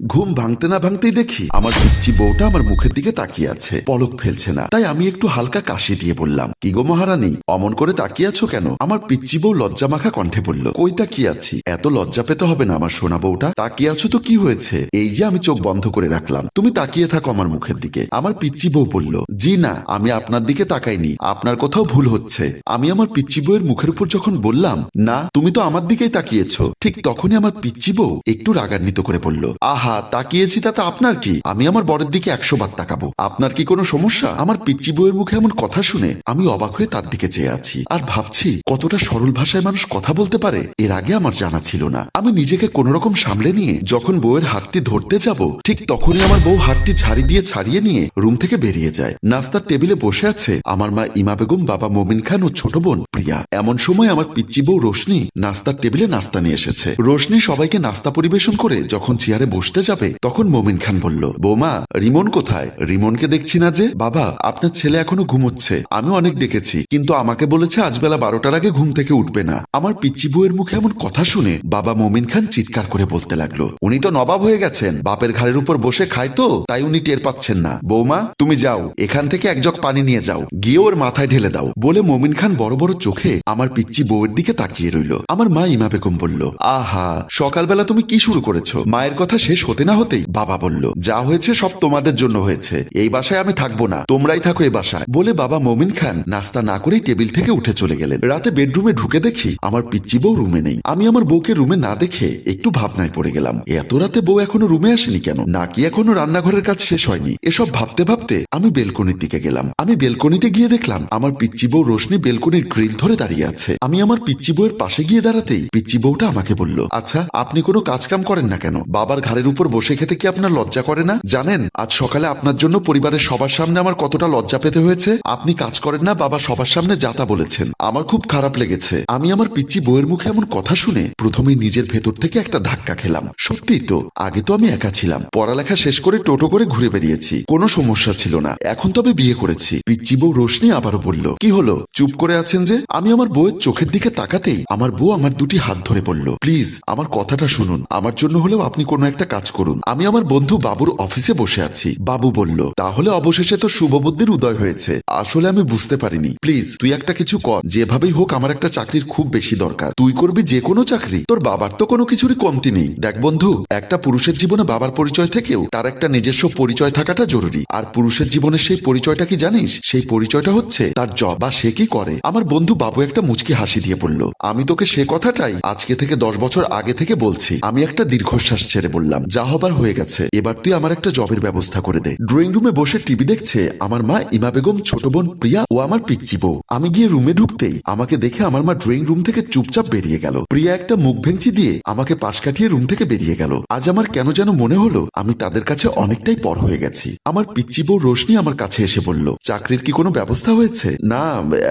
ঘুম ভাঙতে না ভাঙতেই দেখি আমার পিচ্ছি বউটা আমার মুখের দিকে তাকিয়ে আছে। পলক ফেলছে না। তাই আমি একটু হালকা কাশি দিয়ে বললাম, কি গো মহারানী, অমন করে তাকিয়ে আছো কেন? আমার পিচ্ছি বউ লজ্জা মাখা কণ্ঠে বলল, কই তাকিয়ে আছি? এত লজ্জা পেতে হবে না আমার সোনা বউটা। তাকিয়ে আছো তো কি হয়েছে? এই যে আমি চোখ বন্ধ করে রাখলাম। তুমি তাকিয়ে থাকো আমার মুখের দিকে। আমার পিচ্ছি বউ বলল, জি না, আমি আপনার দিকে তাকাইনি। আপনার কোথাও ভুল হচ্ছে। আমি আমার পিচ্ছি বউয়ের মুখের উপর যখন বললাম, না, তুমি তো আমার দিকেই তাকিয়েছো। ঠিক তখনই আমার পিচ্ছি বউ একটু রাগান্বিত করে বলল, আহা তাকিয়েছি তাতে আপনার কি? আমি আমার বরের দিকে একশো বার তাকাবো। আপনার কি কোনো সমস্যা? আমার পিচ্ছি বউয়ের মুখে এমন কথা শুনে আমি অবাক হয়ে তার দিকে চেয়ে আছি। আর ভাবছি, কতটা সরল ভাষায় মানুষ কথা বলতে পারে, এর আগে আমার জানা ছিল না। আমি নিজেকে কোন রকম সামলে নিয়ে যখন বউয়ের হাতটি ধরতে যাব, ঠিক তখনই আমার বউ হাতটি ঝাড়ি দিয়ে ছাড়িয়ে নিয়ে রুম থেকে বেরিয়ে যায়। নাস্তার টেবিলে বসে আছে আমার মা ইমা বেগম, বাবা মমিন খান ও ছোট বোন প্রিয়া। এমন সময় আমার পিচ্চি বউ রোশনি নাস্তার টেবিলে নাস্তা নিয়ে এসেছে। রোশনি সবাইকে নাস্তা পরিবেশন করে যখন চেয়ারে বসতে যাবে। তখন মমিন খান বলল, বৌমা, রিমন কোথায়? রিমনকে দেখছি না যে? বাবা, আপনার ছেলে এখনও ঘুমোচ্ছে। আমি অনেক ডেকেছি, কিন্তু আমাকে বলেছে আজ বেলা বারোটার আগে ঘুম থেকে উঠবে না। আমার পিচ্চি বউয়ের মুখে এমন কথা শুনে বাবা মমিন খান চিৎকার করে বলতে লাগল, উনি তো নবাব হয়ে গেছেন। বাপের ঘাড়ের উপর বসে খায় তো, তাই উনি টের পাচ্ছেন না। বৌমা, তুমি যাও। এখান থেকে এক জগ পানি নিয়ে যাও। গিয়ে ওর মাথায় ঢেলে দাও। বলে মমিন খান বড় বড় চোখে আমার পিচ্চি বউয়ের দিকে তাকিয়ে রইল। আমার মা ইমা বেগম বলল, আহা, সকালবেলা তুমি কি শুরু করেছ? মায়ের কথা শেষ হতে না হতেই বাবা বলল, যা হয়েছে সব তোমাদের জন্য হয়েছে। এই বাসায় আমি থাকব না, তোমরাই থাকো এই বাসায়। বলে বাবা মমিন খান নাস্তা না করেই টেবিল থেকে উঠে চলে গেলেন। রাতে বেডরুমে ঢুকে দেখি আমার পিচ্চি বউ রুমে নেই। আমি আমার বউকে রুমে না দেখে একটু ভাবনায় পড়ে গেলাম এত রাতে বউ এখনও রুমে আসেনি কেন? নাকি এখনও রান্নাঘরের কাজ শেষ হয়নি? এসব ভাবতে ভাবতে আমি বেলকনির দিকে গেলাম। আমি বেলকনিতে গিয়ে দেখলাম, আমার পিচ্চি বউ রোশনি বেলকনির গ্রিল ধরে দাঁড়িয়ে আছে। আমি আমার পিচ্চি বউয়ের পাশে গিয়ে দাঁড়াতেই পিচ্চি বউটা আমাকে বলল আচ্ছা আপনি কোনো কাজ কাম করেন না কেন? বাবার ঘাড়ের উপর বসে খেতে কি আপনার লজ্জা করে না? জানেন, আজ সকালে আপনার জন্য পরিবারের সবার সামনে আমার কতটা লজ্জা পেতে হয়েছে? আপনি কাজ করেন না, বাবা সবার সামনে যাতা বলেছেন। আমার খুব খারাপ লেগেছে। আমি আমার পিচ্চি বউয়ের মুখে এমন কথা শুনে প্রথমে নিজের ভেতর থেকে একটা ধাক্কা খেলাম। সত্যিই তো, আগে তো আমি একা ছিলাম। পড়ালেখা শেষ করে টোটো করে ঘুরে বেরিয়েছি। কোনো সমস্যা ছিল না। এখন তবে বিয়ে করেছি। পিচ্চি বউ রোশনি আবারও বলল, কি হলো? চুপ করে আছেন যে? আমি আমার বউয়ের চোখের দিকে তাকাতেই আমার বউ আমার দুটি হাত ধরে বলল, প্লিজ, আমার কথাটা শুনুন। আমার জন্য হলেও আপনি কোনো একটা কাজ করুন। আমি আমার বন্ধু বাবুর অফিসে বসে আছি। বাবু বলল, তাহলে অবশেষে তো শুভবুদ্ধির উদয় হয়েছে। আসলে আমি বুঝতে পারিনি। প্লিজ, তুই একটা কিছু কর। যেভাবেই হোক, আমার একটা চাকরির খুব বেশি দরকার। তুই করবি যে কোনো চাকরি। তোর বাবার তো কোনো কিছুরই কমতি নেই। দেখ বন্ধু, একটা পুরুষের জীবনে বাবার পরিচয় থেকেও তার একটা নিজস্ব পরিচয় থাকাটা জরুরি। আর পুরুষের জীবনের সেই পরিচয়টা কি জানিস? সেই পরিচয়টা হচ্ছে তার জব বা সে কি করে? আমার বন্ধু বাবু একটা মুচকি হাসি দিয়ে বলল, আমি তোকে সে কথাটাই আজকে থেকে দশ বছর আগে থেকে বলছি। আমি একটা দীর্ঘশ্বাস ছেড়ে বললাম যা হবার হয়ে গেছে, এবার তুই আমার একটা জবের ব্যবস্থা করে দে। ড্রয়িং রুমে বসে টিভি দেখছে আমার মা ইমা বেগম, ছোট বোন প্রিয়া ও আমার পিচ্চি বউ। আমি গিয়ে রুমে ঢুকতেই আমাকে দেখে আমার মা ড্রয়িং রুম থেকে চুপচাপ বেরিয়ে গেল। প্রিয়া একটা মুখ ভেঙচি দিয়ে আমাকে পাশ কাটিয়ে রুম থেকে বেরিয়ে গেল। আজ আমার কেন যেন মনে হলো আমি তাদের কাছে অনেকটাই পর হয়ে গেছি। আমার পিচ্চি বউ রোশনি আমার কাছে এসে বলল, চাকরির কি কোনো ব্যবস্থা হয়েছে? না,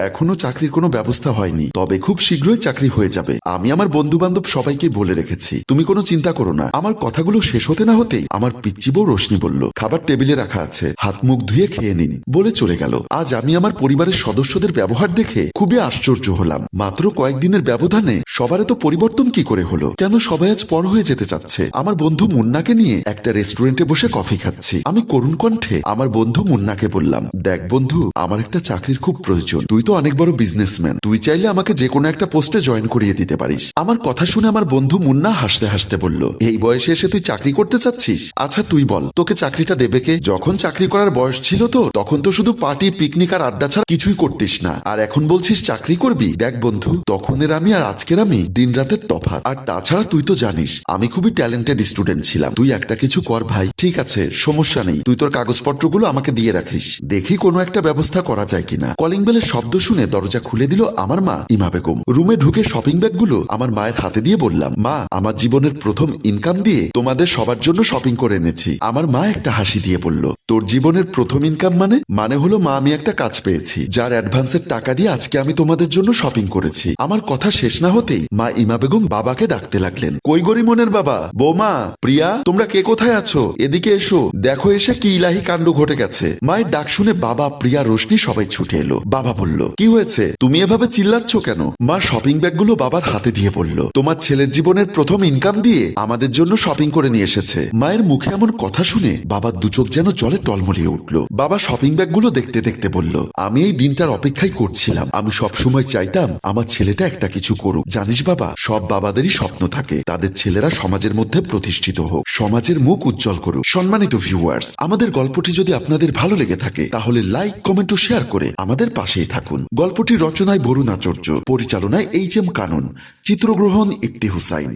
এখনও চাকরির কোনো ব্যবস্থা হয়নি, তবে খুব শীঘ্রই চাকরি হয়ে যাবে। আমি আমার বন্ধু বান্ধব সবাইকে বলে রেখেছি, তুমি কোনো চিন্তা করো না, আমার কথাগুলো শেষ হতে না হতেই আমার পিচ্চি বউ রোশনি বলল, খাবার টেবিলে রাখা আছে, হাত মুখ ধুয়ে খেয়ে নিন। বলে চলে গেল। আজ আমি আমার পরিবারের সদস্যদের ব্যবহার দেখে খুবই আশ্চর্য হলাম। মাত্র কয়েকদিনের ব্যবধানে সবার তো পরিবর্তন কি করে হলো? কেন সবাই আজ পর হয়ে যেতে চাচ্ছে? আমার বন্ধু মুন্নাকে নিয়ে একটা রেস্টুরেন্টে বসে কফি খাচ্ছি। আমি করুণ কণ্ঠে আমার বন্ধু মুন্নাকে বললাম, দেখ বন্ধু, আমার একটা চাকরির খুব প্রয়োজন। তুই তো অনেক বড় বিজনেসম্যান তুই চাইলে আমাকে যে কোনো একটা পোস্টে জয়েন করিয়ে দিতে পারিস। আমার কথা শুনে আমার বন্ধু মুন্না হাসতে হাসতে বলল, এই বয়সে এসে তুই চাকরি করতে চাচ্ছিস? আচ্ছা তুই বল, তোকে চাকরিটা দেবে কে? যখন চাকরি করার বয়স ছিল তো তখন তো শুধু পার্টি, পিকনিক আর আড্ডা ছাড়া কিছুই করতিস না। আর এখন বলছিস চাকরি করবি? দেখ বন্ধু, তখনের আমি আর আজকের আমি দিন রাতের তফাৎ। আর তাছাড়া তুই তো জানিস, আমি খুবই ট্যালেন্টেড স্টুডেন্ট ছিলাম। তুই একটা কিছু কর ভাই, ঠিক আছে, সমস্যা নেই। তুই তোর কাগজপত্রগুলো আমাকে দিয়ে রাখিস। দেখি কোনো একটা ব্যবস্থা করা যায় কিনা। কলিং বেলের শব্দ শুনে দরজা খুলে দিল আমার মা ইমা বেগম। রুমে ঢুকে শপিং ব্যাগগুলো আমার মায়ের হাতে দিয়ে বললাম, মা, আমার জীবনের প্রথম ইনকাম দিয়ে তোমাদের সবার জন্য শপিং করে এনেছি। আমার মা একটা হাসি দিয়ে বলল, তোর জীবনের প্রথম ইনকাম মানে? মানে হলো মা, আমি একটা কাজ পেয়েছি, যার অ্যাডভান্সের টাকা দিয়ে আজকে আমি তোমাদের জন্য শপিং করেছি। আমার কথা শেষ না হতেই মা ইমা বেগম বাবাকে ডাকতে লাগলেন, কই গরিমনের বাবা? বৌমা, প্রিয়া, তোমরা কে কোথায় আছো? এদিকে এসো। দেখো এসে কি ইলাহি কাণ্ড ঘটে গেছে। মায়ের ডাক শুনে বাবা, প্রিয়া, রোশনি সবাই ছুটে এলো। বাবা বলল, কি হয়েছে? তুমি এভাবে চিল্লাচ্ছ কেন? মা শপিং ব্যাগগুলো বাবার হাতে দিয়ে বলল, তোমার ছেলের জীবনের প্রথম ইনকাম দিয়ে আমাদের জন্য শপিং করে নিয়ে এসেছে। মায়ের মুখে এমন কথা শুনে বাবার দুচোখ যেন জলে টলমলিয়ে উঠল। বাবা শপিং ব্যাগগুলো দেখতে দেখতে বলল, আমি এই দিনটার অপেক্ষাই করছিলাম। আমি সব সময় চাইতাম আমার ছেলেটা একটা কিছু করুক। জানিস বাবা, সব বাবাদেরই স্বপ্ন থাকে। তাদের ছেলেরা সমাজের মধ্যে প্রতিষ্ঠিত হোক। সমাজের মুখ উজ্জ্বল করুক। সম্মানিত ভিউয়ার্স আমাদের গল্পটি যদি আপনাদের ভালো লেগে থাকে, তাহলে লাইক কমেন্ট ও শেয়ার করে আমাদের পাশেই থাকুন। গল্পটি রচনায় বরুণ আচার্য, পরিচালনায় এইচ এম কানন, চিত্রগ্রহণ ইকটি হুসাইন।